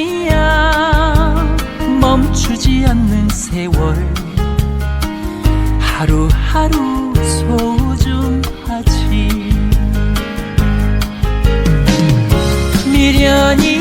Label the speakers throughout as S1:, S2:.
S1: 이야. 멈추지 않는 세월. 하루하루 소중하지. 미련이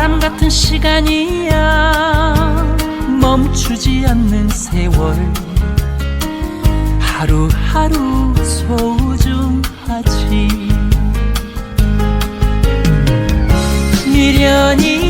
S1: 바람 같은 시간이야. 멈추지 않는 세월. 하루하루 소중하지. 음. 미련이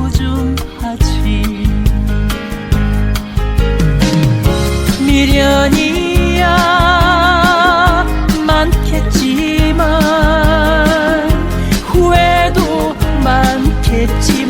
S1: eternity.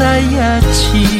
S1: 在一起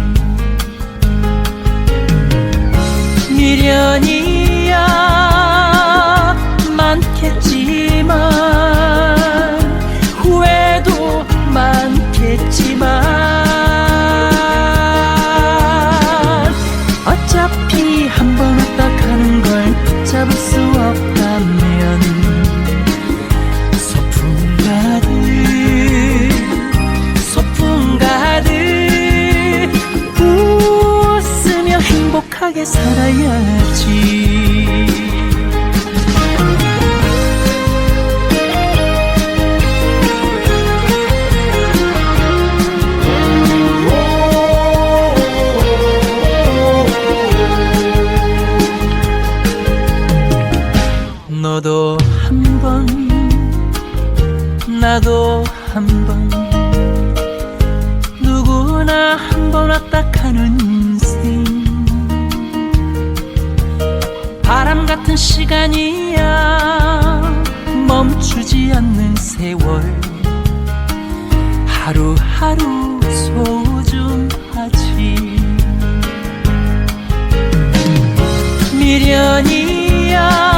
S1: 시간이야. 멈추지 않는 세월. 하루하루 소중하지. 미련이야.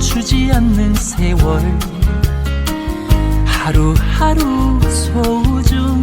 S1: 멈추지 않는 세월. 하루하루 소중